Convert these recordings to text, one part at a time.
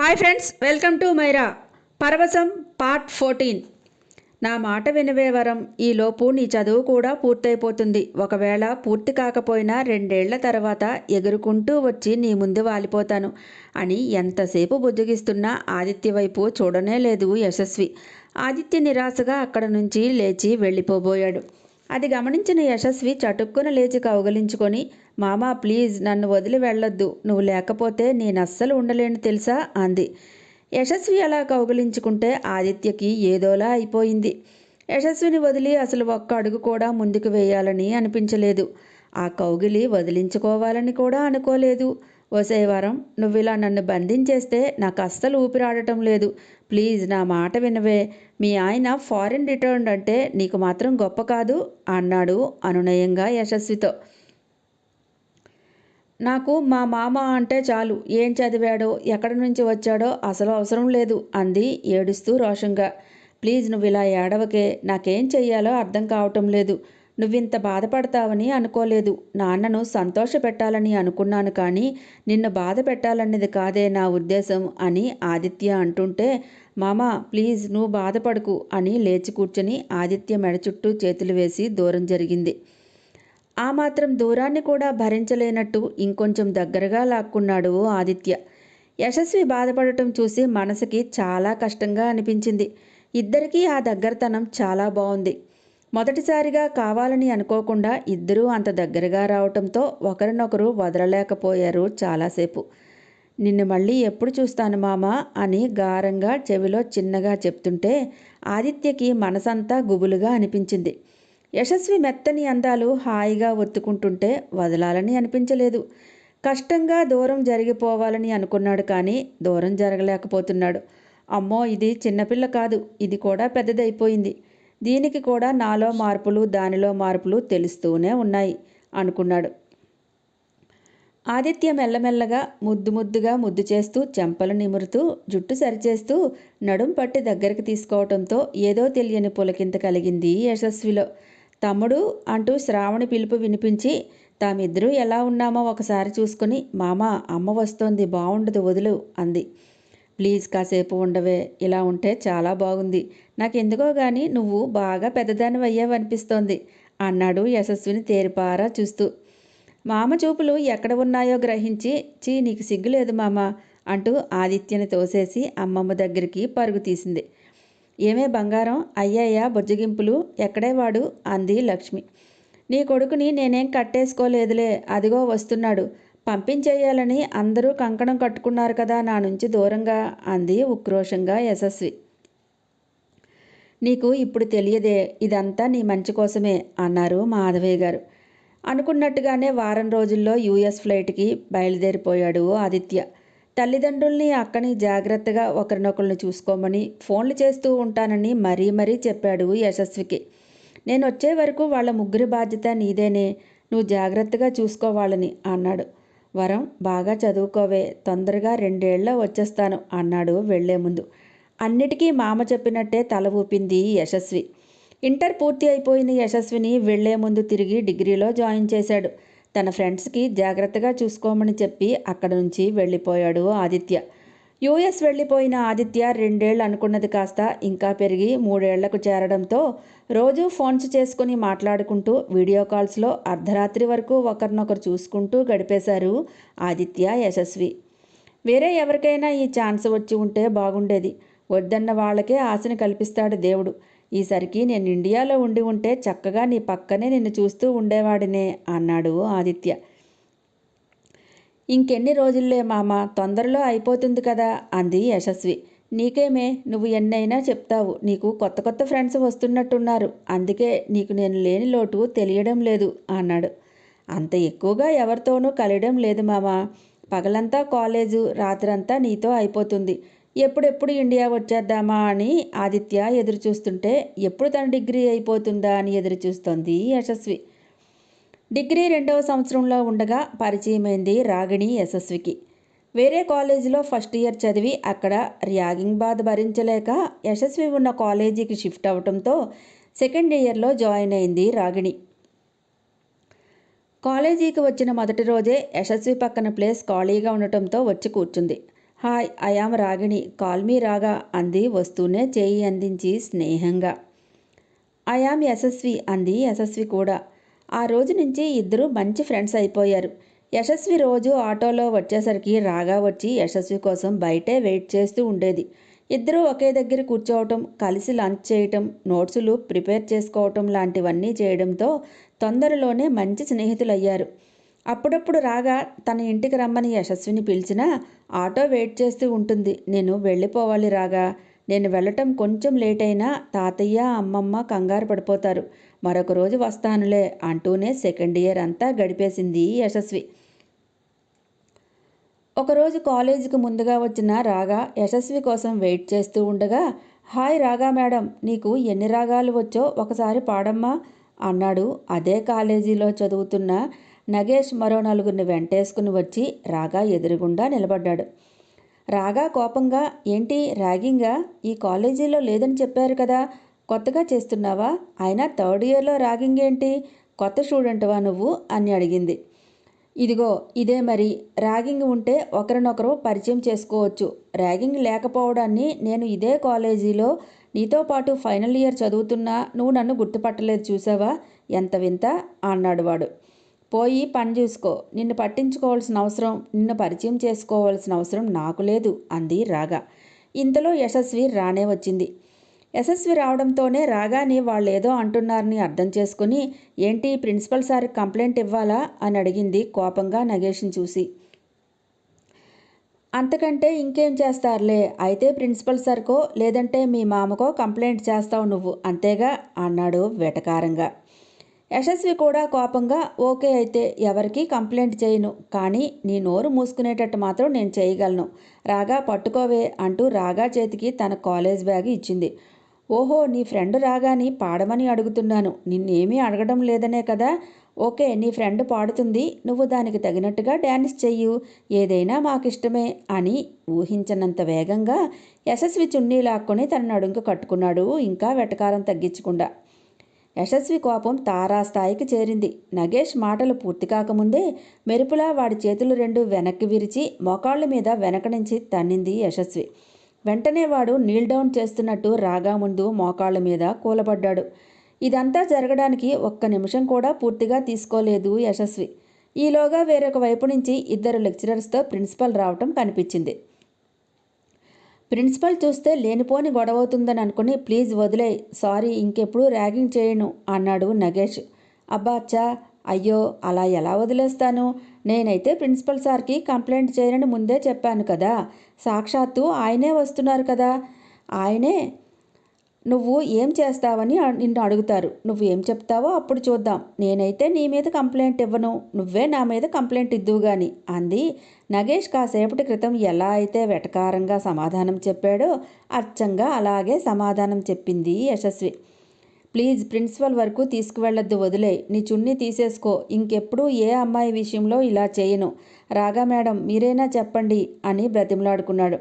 Hi friends welcome to Maira Paravasam part fourteen నా మాట వినవే వరం. ఈలోపు నీ చదువు కూడా పూర్తయిపోతుంది. ఒకవేళ పూర్తి కాకపోయినా రెండేళ్ళ తర్వాత ఎగురుకుంటూ వచ్చి నీ ముందు వాలిపోతాను అని ఎంతసేపు బుజ్జగిస్తున్నా ఆదిత్య వైపు చూడనే లేదు యశస్వి. ఆదిత్య నిరాశగా అక్కడ నుంచి లేచి వెళ్ళిపోబోయాడు. అది గమనించిన యశస్వి చటుక్కున లేచి కౌగలించుకొని మామా ప్లీజ్ నన్ను వదిలి వెళ్ళొద్దు. నువ్వు లేకపోతే నేను అస్సలు ఉండలేను తెలుసా? అంది. యశస్వి అలా కౌగిలించుకుంటే ఆదిత్యకి ఏదోలా అయిపోయింది. యశస్విని వదిలి అసలు ఒక్క అడుగు కూడా ముందుకు వేయాలని అనిపించలేదు. ఆ కౌగిలి వదిలించుకోవాలని కూడా అనుకోలేదు. ఓసే వారం నువ్వు ఇలా నన్ను బంధించేస్తే నాకు అస్సలు ఊపిరాడటం లేదు. ప్లీజ్ నా మాట వినవే. మీ ఆయన ఫారిన్ రిటర్న్ అంటే నీకు మాత్రం గొప్ప కాదు అన్నాడు అనునయంగా యశస్వితో. నాకు మా మామ అంటే చాలు. ఏం చదివాడో ఎక్కడి నుంచి వచ్చాడో అసలు అవసరం లేదు అంది ఏడుస్తూ రోషంగా. ప్లీజ్ నువ్వు ఇలా ఏడవకే. నాకేం చెయ్యాలో అర్థం కావటం లేదు. నువ్వింత బాధపడతావని అనుకోలేదు. నాన్నను సంతోష పెట్టాలని అనుకున్నాను కానీ నిన్ను బాధ పెట్టాలన్నది కాదే నా ఉద్దేశం అని ఆదిత్య అంటుంటే మామ ప్లీజ్ నువ్వు బాధపడకు అని లేచి కూర్చొని ఆదిత్య మెడ చుట్టూ చేతులు వేసి దూరం జరిగింది. ఆ మాత్రం దూరాన్ని కూడా భరించలేనట్టు ఇంకొంచెం దగ్గరగా లాక్కున్నాడు ఆదిత్య. యశస్వి బాధపడటం చూసి మనసుకి చాలా కష్టంగా అనిపించింది. ఇద్దరికీ ఆ దగ్గరతనం చాలా బాగుంది మొదటిసారిగా కావాలని అనుకోకుండా ఇద్దరూ అంత దగ్గరగా రావటంతో ఒకరినొకరు వదలలేకపోయారు చాలాసేపు. నిన్ను మళ్ళీ ఎప్పుడు చూస్తాను మామా అని గారంగా చెవిలో చిన్నగా చెప్తుంటే ఆదిత్యకి మనసంతా గుబులుగా అనిపించింది. యశస్వి మెత్తని అందాలు హాయిగా ఒత్తుకుంటుంటే వదలాలని అనిపించలేదు. కష్టంగా దూరం జరిగిపోవాలని అనుకున్నాడు కానీ దూరం జరగలేకపోతున్నాడు. అమ్మో ఇది చిన్నపిల్ల కాదు. ఇది కూడా పెద్దదైపోయింది. దీనికి కూడా నాలో మార్పులు దానిలో మార్పులు తెలుస్తూనే ఉన్నాయి అనుకున్నాడు. ఆదిత్య మెల్లమెల్లగా ముద్దు ముద్దుగా ముద్దు చేస్తూ చెంపలు నిమురుతూ జుట్టు సరిచేస్తూ నడుం పట్టి దగ్గరికి తీసుకోవడంతో ఏదో తెలియని పులకింత కలిగింది యశస్విలో. తమ్ముడు అంటూ శ్రావణి పిలుపు వినిపించి తామిద్దరూ ఎలా ఉన్నామో ఒకసారి చూసుకుని మామ అమ్మ వస్తోంది బాగుండదు వదులు అంది. ప్లీజ్ కాసేపు ఉండవే ఇలా ఉంటే చాలా బాగుంది. నాకెందుకో గాని నువ్వు బాగా పెద్దదాని అయ్యావనిపిస్తోంది అన్నాడు యశస్విని తేరిపారా చూస్తూ. మామ చూపులు ఎక్కడ ఉన్నాయో గ్రహించి చీ నీకు సిగ్గులేదు మామ అంటూ ఆదిత్యని తోసేసి అమ్మమ్మ దగ్గరికి పరుగు తీసింది. ఏమే బంగారం? అయ్యాయా బుజ్జగింపులు ఎక్కడే వాడు? అంది లక్ష్మి. నీ కొడుకుని నేనేం కట్టేసుకోలేదులే అదిగో వస్తున్నాడు. పంపించేయాలని అందరూ కంకణం కట్టుకున్నారు కదా నా నుంచి దూరంగా అంది ఉక్రోషంగా యశస్వి. నీకు ఇప్పుడు తెలియదే ఇదంతా నీ మంచి కోసమే అన్నారు మాధవయ్య గారు. అనుకున్నట్టుగానే వారం రోజుల్లో యూఎస్ ఫ్లైట్కి బయలుదేరిపోయాడు ఆదిత్య. తల్లిదండ్రుల్ని అక్కని జాగ్రత్తగా ఒకరినొకరిని చూసుకోమని ఫోన్లు చేస్తూ ఉంటానని మరీ మరీ చెప్పాడు యశస్వికి. నేను వచ్చే వరకు వాళ్ళ ముగ్గురి బాధ్యత నీదేనే నువ్వు జాగ్రత్తగా చూసుకోవాలని అన్నాడు. వరం బాగా చదువుకోవే తొందరగా రెండేళ్ళ వచ్చేస్తాను అన్నాడు వెళ్ళే ముందు. అన్నిటికీ మామ చెప్పినట్టే తల ఊపింది యశస్వి. ఇంటర్ పూర్తి అయిపోయిన యశస్విని వెళ్ళే ముందు తిరిగి డిగ్రీలో జాయిన్ చేశాడు. తన ఫ్రెండ్స్కి జాగ్రత్తగా చూసుకోమని చెప్పి అక్కడ నుంచి వెళ్ళిపోయాడు ఆదిత్య. యూఎస్ వెళ్ళిపోయిన ఆదిత్య రెండేళ్ళు అనుకున్నది కాస్త ఇంకా పెరిగి మూడేళ్ళకు చేరడంతో రోజు ఫోన్స్ చేసుకుని మాట్లాడుకుంటూ వీడియో కాల్స్లో అర్ధరాత్రి వరకు ఒకరినొకరు చూసుకుంటూ గడిపేశారు ఆదిత్య యశస్వి. వేరే ఎవరికైనా ఈ ఛాన్స్ వచ్చి ఉంటే బాగుండేది. వద్దన్న వాళ్ళకే ఆశని కల్పిస్తాడు దేవుడు. ఈసరికి నేను ఇండియాలో ఉండి ఉంటే చక్కగా నీ పక్కనే నిన్ను చూస్తూ ఉండేవాడినే అన్నాడు ఆదిత్య. ఇంకెన్ని రోజుల్లే మామ తొందరలో అయిపోతుంది కదా అంది యశస్వి. నీకేమే నువ్వు ఎన్నైనా చెప్తావు నీకు కొత్త కొత్త ఫ్రెండ్స్ వస్తున్నట్టున్నారు అందుకే నీకు నేను లేని లోటు తెలియడం లేదు అన్నాడు. అంత ఎక్కువగా ఎవరితోనూ కలియడం లేదు మామ. పగలంతా కాలేజు రాత్రంతా నీతో అయిపోతుంది. ఎప్పుడెప్పుడు ఇండియా వచ్చేద్దామా అని ఆదిత్య ఎదురు చూస్తుంటే ఎప్పుడు తన డిగ్రీ అయిపోతుందా అని ఎదురు చూస్తోంది యశస్వి. డిగ్రీ రెండవ సంవత్సరంలో ఉండగా పరిచయమైంది రాగిణి యశస్వికి. వేరే కాలేజీలో ఫస్ట్ ఇయర్ చదివి అక్కడ ర్యాగింగ్ బాధ భరించలేక యశస్వి ఉన్న కాలేజీకి షిఫ్ట్ అవడంతో సెకండ్ ఇయర్లో జాయిన్ అయింది రాగిణి. కాలేజీకి వచ్చిన మొదటి రోజే యశస్వి పక్కన ప్లేస్ ఖాళీగా ఉండటంతో వచ్చి కూర్చుంది. Hi I am Ragini. Call me Raga అంది వస్తూనే చేయి అందించి స్నేహంగా. ఐయామ్ యశస్వి అంది యశస్వి కూడా. ఆ రోజు నుంచి ఇద్దరు మంచి ఫ్రెండ్స్ అయిపోయారు. యశస్వి రోజు ఆటోలో వచ్చేసరికి రాగా వచ్చి యశస్వి కోసం బయటే వెయిట్ చేస్తూ ఉండేది. ఇద్దరూ ఒకే దగ్గర కూర్చోవటం కలిసి లంచ్ చేయటం నోట్సులు ప్రిపేర్ చేసుకోవటం లాంటివన్నీ చేయడంతో తొందరలోనే మంచి స్నేహితులయ్యారు. అప్పుడప్పుడు రాగా తన ఇంటికి రమ్మని యశస్విని పిలిచినా ఆటో వెయిట్ చేస్తూ ఉంటుంది. నేను వెళ్ళిపోవాలి రాగా. నేను వెళ్ళటం కొంచెం లేట్ అయినా తాతయ్య అమ్మమ్మ కంగారు పడిపోతారు. మరొక రోజు వస్తానులే అంటూనే సెకండ్ ఇయర్ అంతా గడిపేసింది యశస్వి. ఒకరోజు కాలేజీకి ముందుగా వచ్చిన రాగా యశస్వి కోసం వెయిట్ చేస్తూ ఉండగా హాయ్ రాగా మేడం నీకు ఎన్ని రాగాలు వచ్చో ఒకసారి పాడమ్మా అన్నాడు. అదే కాలేజీలో చదువుతున్న నగేష్ మరో నలుగురిని వెంటేసుకుని వచ్చి రాగా ఎదురుగుండా నిలబడ్డాడు. రాగా కోపంగా ఏంటి ర్యాగింగా? ఈ కాలేజీలో లేదని చెప్పారు కదా కొత్తగా చేస్తున్నావా? అయినా థర్డ్ ఇయర్లో ర్యాగింగ్ ఏంటి? కొత్త స్టూడెంట్వా నువ్వు? అని అడిగింది. ఇదిగో ఇదే మరి. ర్యాగింగ్ ఉంటే ఒకరినొకరు పరిచయం చేసుకోవచ్చు. ర్యాగింగ్ లేకపోవడాన్ని నేను ఇదే కాలేజీలో నీతో పాటు ఫైనల్ ఇయర్ చదువుతున్నా. నువ్వు నన్ను గుర్తుపట్టలేదు చూసావా? ఎంత వింత? అన్నాడు వాడు. పోయి పని చూసుకో. నిన్ను పట్టించుకోవాల్సిన అవసరం నిన్ను పరిచయం చేసుకోవాల్సిన అవసరం నాకు లేదు అంది రాగా. ఇంతలో యశస్వి రానే వచ్చింది. యశస్వి రావడంతోనే రాగాని వాళ్ళు ఏదో అంటున్నారని అర్థం చేసుకుని ఏంటి ప్రిన్సిపల్ సార్ కంప్లైంట్ ఇవ్వాలా? అని అడిగింది కోపంగా నగేష్ని చూసి. అంతకంటే ఇంకేం చేస్తారులే? అయితే ప్రిన్సిపల్ సార్కో లేదంటే మీ మామకో కంప్లైంట్ చేస్తావు నువ్వు అంతేగా? అన్నాడు వెటకారంగా. యశస్వి కూడా కోపంగా ఓకే అయితే ఎవరికి కంప్లైంట్ చేయను. కానీ నీ నోరు మూసుకునేటట్టు మాత్రం నేను చేయగలను. రాగా పట్టుకోవే అంటూ రాగా చేతికి తన కాలేజ్ బ్యాగ్ ఇచ్చింది. ఓహో నీ ఫ్రెండ్ రాగాని పాడమని అడుగుతున్నాను. నిన్నేమీ అడగడం లేదనే కదా? ఓకే నీ ఫ్రెండ్ పాడుతుంది. నువ్వు దానికి తగినట్టుగా డ్యాన్స్ చెయ్యు. ఏదైనా మాకిష్టమే అని ఊహించనంత వేగంగా యశస్వి చున్నీ లాక్కొని తన అడుగు కట్టుకున్నాడు. ఇంకా వెటకారం తగ్గించకుండా యశస్వి కోపం తారాస్థాయికి చేరింది. నగేష్ మాటలు పూర్తి కాకముందే మెరుపులా వాడి చేతులు రెండు వెనక్కి విరిచి మోకాళ్ళ మీద వెనక నుంచి తన్నింది యశస్వి. వెంటనే వాడు నీల్ డౌన్ చేస్తున్నట్టు రాగా ముందు మోకాళ్ళ మీద కూలబడ్డాడు. ఇదంతా జరగడానికి ఒక్క నిమిషం కూడా పూర్తిగా తీసుకోలేదు యశస్వి. ఈలోగా వేరొక వైపు నుంచి ఇద్దరు లెక్చరర్స్తో ప్రిన్సిపల్ రావటం కనిపించింది. ప్రిన్సిపల్ చూస్తే లేనిపోని గొడవవుతుందని అనుకుని ప్లీజ్ వదిలే సారీ ఇంకెప్పుడు ర్యాగింగ్ చేయను అన్నాడు నగేష్. అబ్బాచ్చా అయ్యో అలా ఎలా వదిలేస్తాను? నేనైతే ప్రిన్సిపల్ సార్కి కంప్లైంట్ చేయనని ముందే చెప్పాను కదా సాక్షాత్తు ఆయనే వస్తున్నారు కదా. ఆయనే నువ్వు ఏం చేస్తావని నిన్ను అడుగుతారు. నువ్వు ఏం చెప్తావో అప్పుడు చూద్దాం. నేనైతే నీ మీద కంప్లైంట్ ఇవ్వను. నువ్వే నా మీద కంప్లైంట్ ఇద్దువు గాని. అంది. నగేష్ కాసేపటి క్రితం ఎలా అయితే వెటకారంగా సమాధానం చెప్పాడో అచ్చంగా అలాగే సమాధానం చెప్పింది యశస్వి. ప్లీజ్ ప్రిన్సిపల్ వరకు తీసుకువెళ్ళొద్దు వదిలే నీ చున్నీ తీసేసుకో. ఇంకెప్పుడు ఏ అమ్మాయి విషయంలో ఇలా చేయను. రాగా మేడం మీరైనా చెప్పండి అని బ్రతిమలాడుకున్నాడు.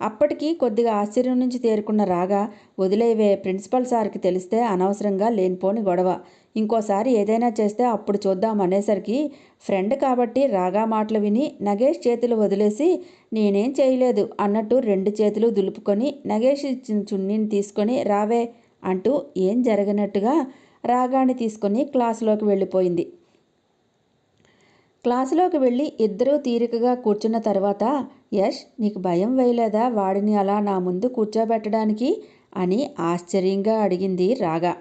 అప్పటికి కొద్దిగా ఆశ్చర్యం నుంచి తేరుకున్న రాగా వదిలేవే ప్రిన్సిపల్ సార్కి తెలిస్తే అనవసరంగా లేనిపోని గొడవ. ఇంకోసారి ఏదైనా చేస్తే అప్పుడు చూద్దాం అనేసరికి ఫ్రెండ్ కాబట్టి రాగా మాటలు విని నగేష్ చేతులు వదిలేసి నేనేం చేయలేదు అన్నట్టు రెండు చేతులు దులుపుకొని నగేష్ ఇచ్చిన చున్నీని తీసుకొని రావే అంటూ ఏం జరగనట్టుగా రాగాని తీసుకొని క్లాసులోకి వెళ్ళిపోయింది. క్లాసులోకి వెళ్ళి ఇద్దరూ తీరికగా కూర్చున్న తర్వాత యష్ నీకు భయం వేయలేదా? వాడిని అలా నా ముందు కూర్చోబెట్టడానికి? అని ఆశ్చర్యంగా అడిగింది రాగా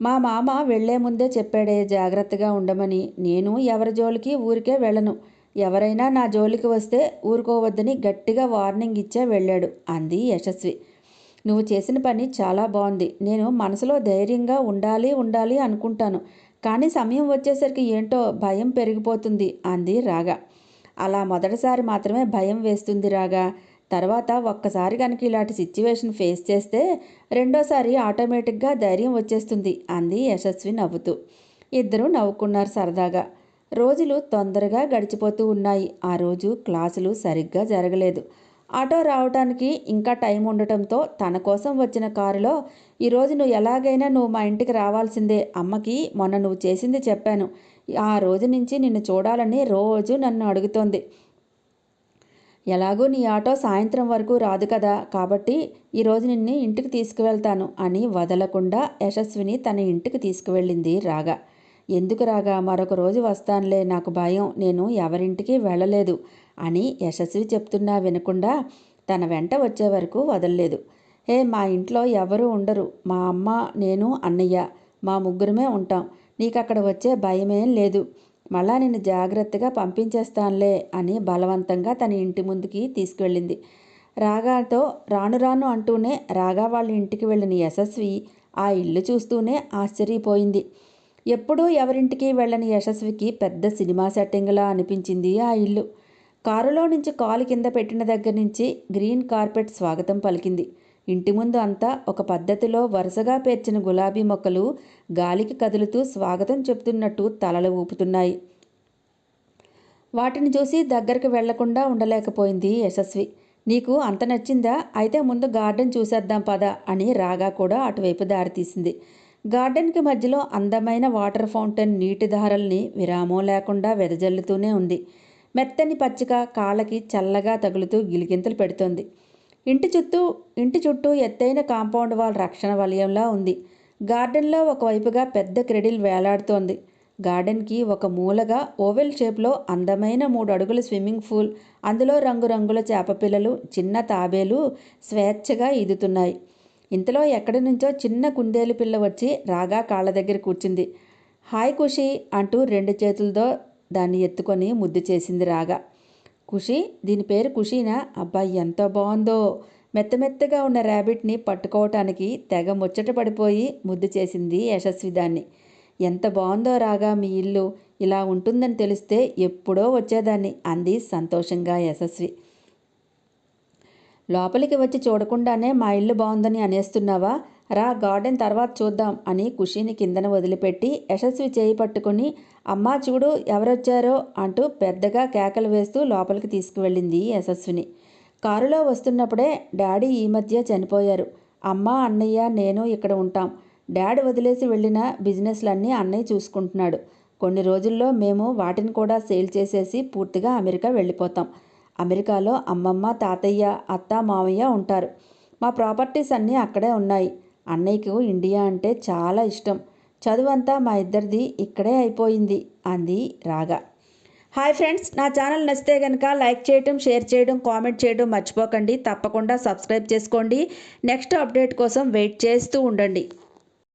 మా మామ వెళ్ళే ముందే చెప్పాడే జాగ్రత్తగా ఉండమని. నేను ఎవరి జోలికి? ఊరికే వెళ్ళను. ఎవరైనా నా జోలికి వస్తే ఊరుకోవద్దని గట్టిగా వార్నింగ్ ఇచ్చే వెళ్ళాడు అంది యశస్వి. నువ్వు చేసిన పని చాలా బాగుంది నేను మనసులో ధైర్యంగా ఉండాలి ఉండాలి అనుకుంటాను. కానీ సమయం వచ్చేసరికి ఏంటో భయం పెరిగిపోతుంది అంది రాగా అలా మొదటిసారి మాత్రమే భయం వేస్తుంది రాగా. తర్వాత ఒక్కసారి కనుక ఇలాంటి సిచ్యువేషన్ ఫేస్ చేస్తే రెండోసారి ఆటోమేటిక్గా ధైర్యం వచ్చేస్తుంది అంది యశస్వి నవ్వుతూ. ఇద్దరూ నవ్వుకున్నారు సరదాగా. రోజులు తొందరగా గడిచిపోతూ ఉన్నాయి. ఆ రోజు క్లాసులు సరిగ్గా జరగలేదు. ఆటో రావడానికి ఇంకా టైం ఉండటంతో తన కోసం వచ్చిన కారులో ఈరోజు నువ్వు ఎలాగైనా నువ్వు మా ఇంటికి రావాల్సిందే. అమ్మకి మొన్న నువ్వు చేసింది చెప్పాను. ఆ రోజు నుంచి నిన్ను చూడాలని రోజు నన్ను అడుగుతోంది. ఎలాగూ నీ ఆటో సాయంత్రం వరకు రాదు కదా కాబట్టి ఈరోజు నిన్ను ఇంటికి తీసుకువెళ్తాను అని వదలకుండా యశస్విని తన ఇంటికి తీసుకువెళ్ళింది రాగా. ఎందుకు రాగా? మరొక రోజు వస్తానులే నాకు భయం నేను ఎవరింటికి వెళ్ళలేదు అని యశస్వి చెప్తున్నా వినకుండా తన వెంట వచ్చే వరకు వదలలేదు. హే మా ఇంట్లో ఎవరూ ఉండరు మా అమ్మ నేను అన్నయ్య మా ముగ్గురమే ఉంటాం. నీకు అక్కడ వచ్చే భయమేం లేదు. మళ్ళా నిన్ను జాగ్రత్తగా పంపించేస్తానులే అని బలవంతంగా తన ఇంటి ముందుకి తీసుకువెళ్ళింది రాగాతో రాను రాను అంటూనే రాగా వాళ్ళ ఇంటికి వెళ్ళిన యశస్వి ఆ ఇల్లు చూస్తూనే ఆశ్చర్యపోయింది. ఎప్పుడూ ఎవరింటికి వెళ్ళని యశస్వికి పెద్ద సినిమా సెట్టింగ్లా అనిపించింది ఆ ఇల్లు. కారులో నుంచి కాలు కింద పెట్టిన దగ్గర నుంచి గ్రీన్ కార్పెట్ స్వాగతం పలికింది. ఇంటి ముందు అంతా ఒక పద్ధతిలో వరుసగా పేర్చిన గులాబీ మొక్కలు గాలికి కదులుతూ స్వాగతం చెప్తున్నట్టు తలలు ఊపుతున్నాయి. వాటిని చూసి దగ్గరికి వెళ్ళకుండా ఉండలేకపోయింది యశస్వి. నీకు అంత నచ్చిందా? అయితే ముందు గార్డెన్ చూసేద్దాం పద అని రాగా కూడా అటువైపు దారితీసింది. గార్డెన్కి మధ్యలో అందమైన వాటర్ ఫౌంటైన్ నీటి ధారల్ని విరామం లేకుండా వెదజల్లుతూనే ఉంది. మెత్తని పచ్చిక కాళ్ళకి చల్లగా తగులుతూ గిలిగింతలు పెడుతోంది. ఇంటి చుట్టూ ఇంటి చుట్టూ ఎత్తైన కాంపౌండ్ వాల్ రక్షణ వలయంలా ఉంది. గార్డెన్లో ఒకవైపుగా పెద్ద క్రెడిల్ వేలాడుతోంది. గార్డెన్కి ఒక మూలగా ఓవెల్ షేప్లో అందమైన మూడు అడుగుల స్విమ్మింగ్ పూల్ అందులో రంగురంగుల చేపపిల్లలు చిన్న తాబేలు స్వేచ్ఛగా ఈదుతున్నాయి. ఇంతలో ఎక్కడి నుంచో చిన్న కుందేలు పిల్ల వచ్చి రాగా కాళ్ళ దగ్గర కూర్చుంది. హాయ్ ఖుషి అంటూ రెండు చేతులతో దాన్ని ఎత్తుకొని ముద్దు చేసింది రాగా. ఖుషి దీని పేరు ఖుషీనా? అబ్బాయి ఎంత బాగుందో మెత్త మెత్తగా ఉన్న ర్యాబిట్ని పట్టుకోవటానికి తెగ ముచ్చట పడిపోయి ముద్దు చేసింది యశస్వి దాన్ని. ఎంత బాగుందో రాగా మీ ఇల్లు ఇలా ఉంటుందని తెలిస్తే ఎప్పుడో వచ్చేదాన్ని అంది సంతోషంగా యశస్వి. లోపలికి వచ్చి చూడకుండానే మా ఇల్లు బాగుందని అనేస్తున్నావా? రా గార్డెన్ తర్వాత చూద్దాం అని ఖుషీని కిందన వదిలిపెట్టి యశస్వి చేయి పట్టుకుని అమ్మా చూడు ఎవరొచ్చారో అంటూ పెద్దగా కేకలు వేస్తూ లోపలికి తీసుకువెళ్ళింది యశస్విని. కారులో వస్తున్నప్పుడే డాడీ ఈ మధ్య చనిపోయారు. అమ్మ అన్నయ్య నేను ఇక్కడ ఉంటాం. డాడీ వదిలేసి వెళ్ళిన బిజినెస్లన్నీ అన్నయ్య చూసుకుంటున్నాడు. కొన్ని రోజుల్లో మేము వాటిని కూడా సేల్ చేసేసి పూర్తిగా అమెరికా వెళ్ళిపోతాం. అమెరికాలో అమ్మమ్మ తాతయ్య అత్త మామయ్య ఉంటారు. మా ప్రాపర్టీస్ అన్నీ అక్కడే ఉన్నాయి. అన్నయ్యకు ఇండియా అంటే చాలా ఇష్టం. చదువంతా మా ఇద్దరిది ఇక్కడే అయిపోయింది అంది రాగా. హాయ్ ఫ్రెండ్స్ నా ఛానల్ నచ్చితే కనుక లైక్ చేయడం షేర్ చేయడం కామెంట్ చేయడం మర్చిపోకండి. తప్పకుండా సబ్స్క్రైబ్ చేసుకోండి. నెక్స్ట్ అప్డేట్ కోసం వెయిట్ చేస్తూ ఉండండి.